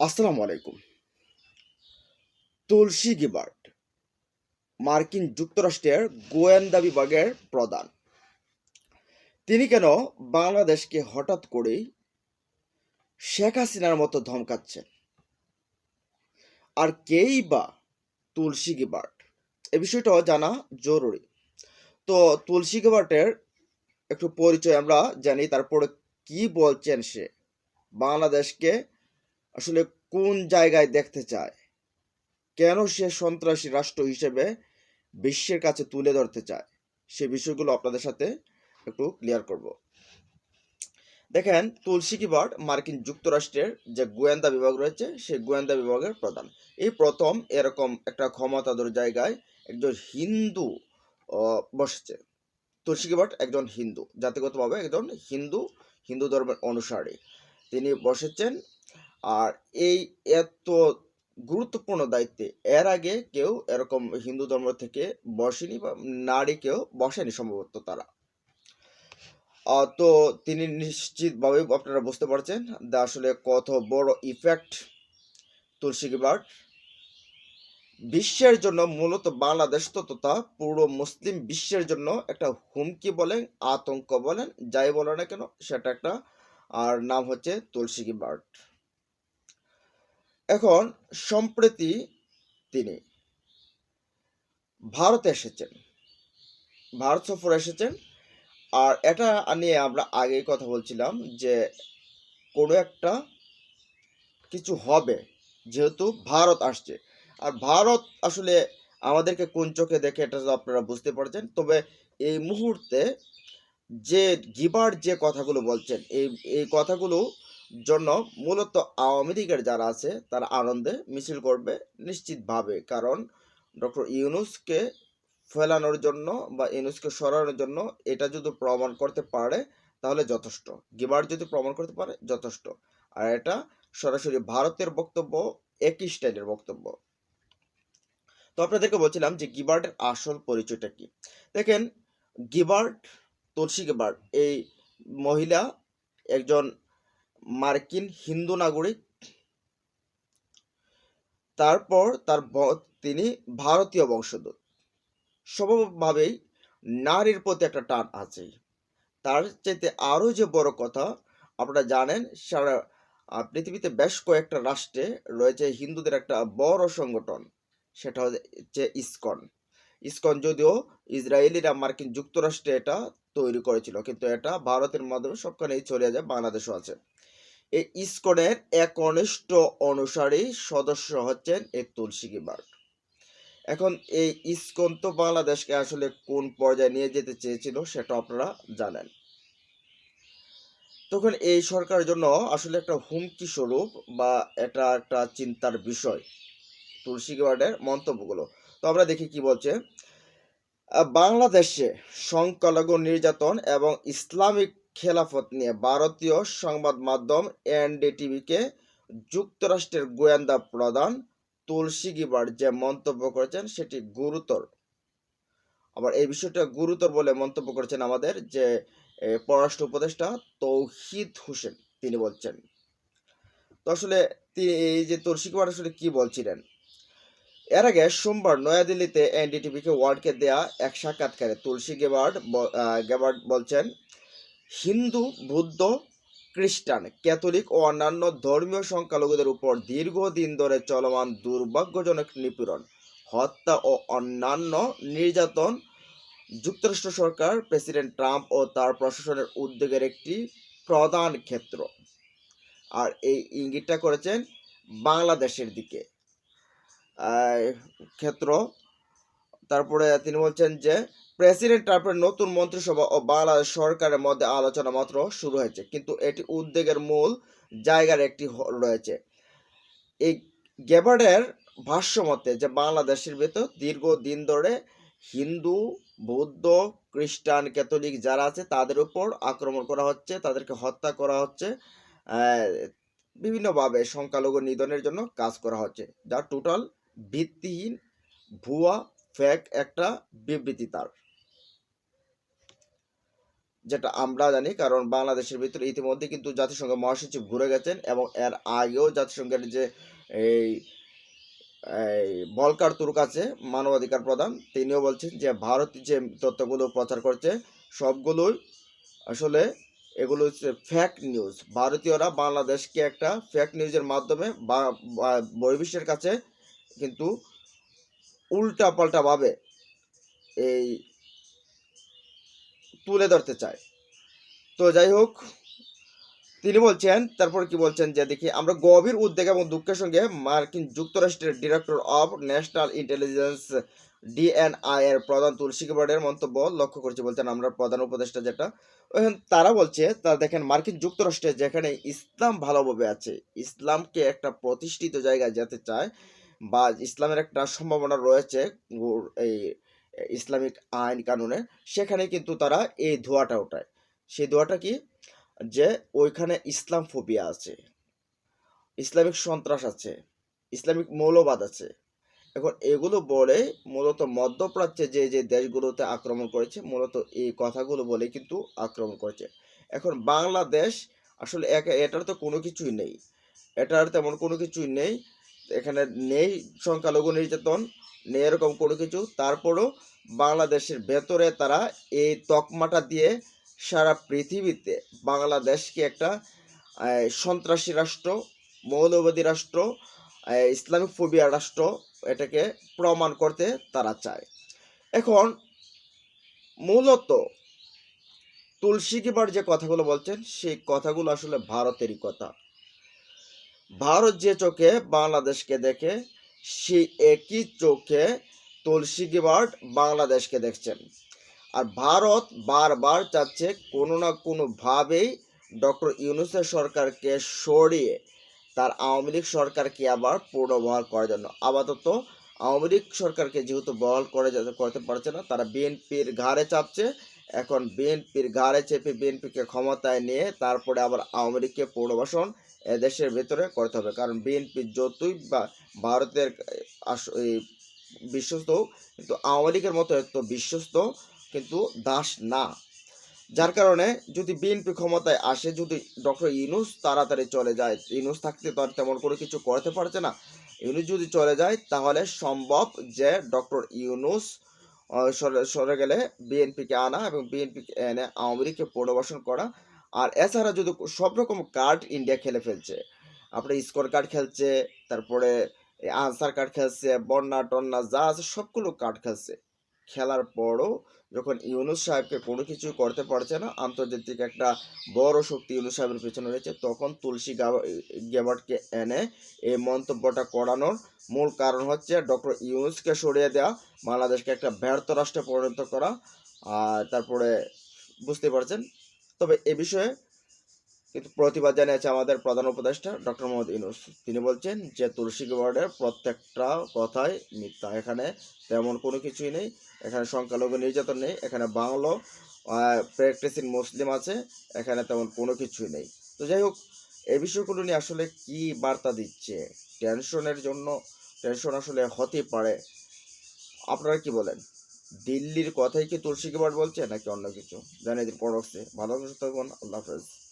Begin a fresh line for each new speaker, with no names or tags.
আসসালামু আলাইকুম। তুলসী গিবার্ট মার্কিন যুক্তরাষ্ট্রের গোয়েন্দা বিভাগের প্রধান। তিনি কেন বাংলাদেশকে হঠাৎ করেই শেখ হাসিনার মতো ধমকাচ্ছেন? আর কেই বা তুলসী গিবার্ট এ বিষয়টাও জানা জরুরি। তো তুলসী গিবার্টের একটু পরিচয় আমরা জানি, তারপরে কি বলছেন সে? বাংলাদেশকে আসলে কোন জায়গায় দেখতে চায়? কেন সে সন্ত্রাসী রাষ্ট্র হিসেবে বিশ্বের কাছে তুলে ধরতে চায়? সে বিষয়গুলো আপনাদের সাথে একটু ক্লিয়ার করব। দেখেন, তুলসী কিবার্ড মার্কিন যুক্তরাষ্ট্রের যে গোয়েন্দা বিভাগ রয়েছে সেই গোয়েন্দা বিভাগের প্রধান। এই প্রথম এরকম একটা ক্ষমতাধর জায়গায় একজন হিন্দু বসেছে। তুলসী কিবার্ড একজন হিন্দু। জাতিগতভাবে একজন হিন্দু হিন্দু ধর্মের অনুসারী। তিনি বসেছেন আর এই এত গুরুত্বপূর্ণ দায়িত্বে এর আগে কেউ এরকম হিন্দু ধর্ম থেকে বসেনি বা নারী কেউ বসেনি সম্ভবত তারা। তো তিনি নিশ্চিতভাবে আপনারা বুঝতে পারছেন আসলে কত বড় ইফেক্ট তুলসী গিবার্ড বিশ্বের জন্য মূলত বাংলাদেশ তো তথা পুরো মুসলিম বিশ্বের জন্য একটা হুমকি বলেন, আতঙ্ক বলেন, যাই বলেন না কেন, সেটা একটা, আর নাম হচ্ছে তুলসী গিবার্ড এখন সম্প্রতি তিনি ভারতে এসেছেন। ভারত সফর এসেছেন। আর এটা নিয়ে আমরা আগেই কথা বলছিলাম যে কোনো একটা কিছু হবে, যেহেতু ভারত আসছে। আর ভারত আসলে আমাদেরকে কোন চোখে দেখে এটা তো আপনারা বুঝতে পারছেন। তবে এই মুহূর্তে যে গিবার যে কথাগুলো বলছেন, এই এই কথাগুলো জন্য মূলত আওয়ামী লীগের যারা আছে, তারা আনন্দে মিছিল করবে নিশ্চিতভাবে। কারণ ডক্টর ইউনুসকে ফেলানোর জন্য বা ইউনুসকে সরানোর জন্য এটা যদি প্রমাণ করতে পারে, তাহলে যথেষ্ট। গিবার যদি প্রমাণ করতে পারে, যথেষ্ট। আর এটা সরাসরি ভারতের বক্তব্য, একই স্টাইলের বক্তব্য। তো আপনাদেরকে বলছিলাম যে গিবার্টের আসল পরিচয়টা কি? দেখেন, গিবার্ট, তুলসী গিবার্ট, এই মহিলা একজন মার্কিন হিন্দু নাগরিক। তারপর তার তিনি ভারতীয় বংশোদ্ভূত। স্বভাবভাবেই নারীর প্রতি একটা টান আছে। তার চাইতে আরও যে বড় কথা, আপনারা জানেন, সারা পৃথিবীতে বেশ কয়েকটা রাষ্ট্রে রয়েছে হিন্দুদের একটা বড় সংগঠন। সেটা হচ্ছে ইসকন। ইসকন যদিও ইসরায়েলিরা মার্কিন যুক্তরাষ্ট্রে এটা তৈরি করেছিল। কিন্তু এটা ভারতের মাধ্যমে সবখানেই চলে যায়, বাংলাদেশও আছে। এই ইসকনের একনিষ্ঠ অনুসারী সদস্য হচ্ছেন এই তুলসী গিবার্ড এখন এই ইসকন তো বাংলাদেশকে আসলে কোন পর্যায়ে নিয়ে যেতে চেয়েছিল সেটা আপনারা জানেন। তখন এই সরকারের জন্য আসলে একটা হুমকি স্বরূপ বা এটা একটা চিন্তার বিষয় তুলসী গিবার্ডের মন্তব্যগুলো। তো আমরা দেখি কি বলছে বাংলাদেশে সংখ্যালঘু নির্যাতন এবং ইসলামিক খেলাফত নিয়ে ভারতীয় সংবাদ মাধ্যম এনডিটিভিকে যুক্তরাষ্ট্রের গোয়েন্দা প্রধান তুলসী গিবার্ড যে মন্তব্য করেছেন সেটি গুরুতর। আবার এই বিষয়টা গুরুতর বলে মন্তব্য করেছেন আমাদের যে পররাষ্ট্র উপদেষ্টা তৌহিদ হোসেন, তিনি বলছেন। তো আসলে তিনি এই যে তুলসী গিবার্ড আসলে কি বলছিলেন? এর আগে সোমবার নয়াদিল্লিতে এনডিটিভিকে ওয়ার্ডকে দেয়া এক সাক্ষাৎকারে তুলসী গেবার্ড গেবার্ড বলছেন হিন্দু, বৌদ্ধ, খ্রিস্টান, ক্যাথলিক ও অন্যান্য ধর্মীয় সংখ্যালঘুদের উপর দীর্ঘদিন ধরে চলমান দুর্ভাগ্যজনক নিপীড়ন, হত্যা ও অন্যান্য নির্যাতন যুক্তরাষ্ট্র সরকার, প্রেসিডেন্ট ট্রাম্প ও তার প্রশাসনের উদ্যোগের একটি প্রধান ক্ষেত্র। আর এই ইঙ্গিতটা করেছেন বাংলাদেশের দিকে। ক্ষেত্র তারপরে তিনি বলছেন যে, প্রেসিডেন্ট ট্রাম্পের নতুন মন্ত্রিসভা ও বাংলাদেশ সরকারের মধ্যে আলোচনা মাত্র শুরু হয়েছে, কিন্তু এটি উদ্বেগের মূল জায়গার একটি রয়েছে। এই গেবার্ডের ভাষ্য মতে যে, বাংলাদেশের ভেতর দীর্ঘদিন ধরে হিন্দু, বৌদ্ধ, খ্রিস্টান, ক্যাথলিক যারা আছে, তাদের উপর আক্রমণ করা হচ্ছে, তাদেরকে হত্যা করা হচ্ছে বিভিন্নভাবে সংখ্যালঘু নিধনের জন্য কাজ করা হচ্ছে, যা টোটাল ভিত্তিহীন ভুয়া ফেক একটা বিবৃতি তার। যেটা আমরা জানি, কারণ বাংলাদেশের ভিতরে ইতিমধ্যে কিন্তু জাতিসংঘ মহাসচিব ঘুরে গেছেন এবং এর আগেও জাতিসংঘের যে এই বলকার তুর্ক আছে, মানবাধিকার প্রধান, তিনিও বলছেন যে ভারত যে তথ্যগুলো প্রচার করছে, সবগুলোই আসলে এগুলো হচ্ছে ফ্যাক নিউজ ভারতীয়রা বাংলাদেশকে একটা ফ্যাক নিউজের মাধ্যমে বা- বহির্বিশ্বের কাছে কিন্তু উল্টা পাল্টাভাবে এই তুলে ধরতে চায়। তো যাই হোক, তিনি বলছেন, তারপর কি বলছেন যে দেখি, আমরা গভীর উদ্বেগ এবং দুঃখের সঙ্গে মার্কিন যুক্তরাষ্ট্রের director of national intelligence DNI এর প্রধান তুলসী গেবার্ডের মন্তব্য লক্ষ্য করছি বলছেন আমরা প্রধান উপদেষ্টা যেটা। তারা বলছে, তারা দেখেন মার্কিন যুক্তরাষ্ট্রে যেখানে ইসলাম ভালোভাবে আছে, ইসলামকে একটা প্রতিষ্ঠিত জায়গায় যেতে চায় বা ইসলামের একটা সম্ভাবনা রয়েছে এই ইসলামিক আইন কানুনে, সেখানে কিন্তু তারা এই ধোয়াটা ওঠায়। সেই ধোয়াটা কি? যে ওইখানে ইসলাম ফোবিয়া আছে, ইসলামিক সন্ত্রাস আছে, ইসলামিক মৌলবাদ আছে। এখন এগুলো বলে মূলত মধ্যপ্রাচ্যে যে যে দেশগুলোতে আক্রমণ করেছে, মূলত এই কথাগুলো বলে কিন্তু আক্রমণ করেছে। এখন বাংলাদেশ আসলে এটার তো কোনো কিছুই নেই। এটার তেমন কোনো কিছুই নেই এখানে নেই সংখ্যালঘু নির্যাতন, নেই এরকম কোনো কিছু। তারপরও বাংলাদেশের ভেতরে তারা এই তকমাটা দিয়ে সারা পৃথিবীতে বাংলাদেশকে একটা সন্ত্রাসী রাষ্ট্র, মৌলবাদী রাষ্ট্র ইসলামিক ফোবিয়া রাষ্ট্র এটাকে প্রমাণ করতে তারা চায়। এখন মূলত তুলসী কিবার যে কথাগুলো বলছেন, সেই কথাগুলো আসলে ভারতেরই কথা। ভারত যে চোখে বাংলাদেশকে দেখে সেই একই চোখে তুলসী গিবার্ড বাংলাদেশকে দেখছেন। আর ভারত বারবার চাচ্ছে কোনো না কোনোভাবেই ডক্টর ইউনুসের সরকারকে সরিয়ে তার আওয়ামী লীগ সরকারকে আবার পুনর্বহাল করার জন্য। আপাতত আওয়ামী লীগ সরকারকে যেহেতু বহাল করে করতে পারছে না, তারা বিএনপির ঘাড়ে চাপছে। এখন বিএনপির ঘাড়ে চেপে বিএনপিকে ক্ষমতায় নিয়ে তারপরে আবার আওয়ামী লীগকে পুনর্বাসন দেশের ভেতরে করতে হবে। কারণ বিএনপি যতই বা ভারতের বিশ্বস্ত কিন্তু আওয়ামী লীগের মতো এত বিশ্বস্ত কিন্তু দাস না। যার কারণে যদি বিএনপি ক্ষমতায় আসে, যদি ডক্টর ইউনুস তাড়াতাড়ি চলে যায়, ইউনুস থাকতে তো আর তেমন কোনো কিছু করতে পারছে না। ইউনুস যদি চলে যায়, তাহলে সম্ভব যে ডক্টর ইউনুস সরে সরে গেলে বিএনপিকে আনা এবং বিএনপিকে এনে আওয়ামী লীগকে পুনর্বাসন করা আর এছাড়া যদি সব রকম কার্ড ইন্ডিয়া খেলে ফেলছে, আপনার স্কোর কার্ড খেলছে, তারপরে আনসার কার্ড খেলছে, বন্যা টন্যা যা আছে সবগুলো কার্ড খেলছে। খেলার পরও যখন ইউনুস সাহেবকে কোনো কিছু করতে পারছে না, আন্তর্জাতিক একটা বড় শক্তি ইউনুস সাহেবের পেছনে রয়েছে, তখন তুলসী গাবা- গেবার্টকে এনে এই মন্তব্যটা করানোর মূল কারণ হচ্ছে ডক্টর ইউনুসকে সরিয়ে দেওয়া বাংলাদেশকে একটা ব্যর্থ রাষ্ট্রে পরিণত করা। আর তারপরে বুঝতে পারছেন তবে এ বিষয়ে কিন্তু প্রতিবাদ জানিয়েছে আমাদের প্রধান উপদেষ্টা ডক্টর মোহাম্মদ ইউনুস। তিনি বলছেন যে তুলসী গেবার্ডের প্রত্যেকটা কথাই মিথ্যা। এখানে তেমন কোনো কিছুই নেই। এখানে সংখ্যালঘু নির্যাতন নেই। এখানে বাংলো প্র্যাকটিসিং মুসলিম আছে। এখানে তেমন কোনো কিছুই নেই। তো যাই হোক, এ বিষয়গুলো নিয়ে আসলে কি বার্তা দিচ্ছে? টেনশনের জন্য, টেনশন আসলে হতে পারে। আপনারা কি বলেন? দিল্লির কথাই কি তুলসী কুমার বলছে নাকি অন্য কিছু? জানিয়ে দিন পরবর্তী ভালো থাকুন আল্লাহ হাফেজ।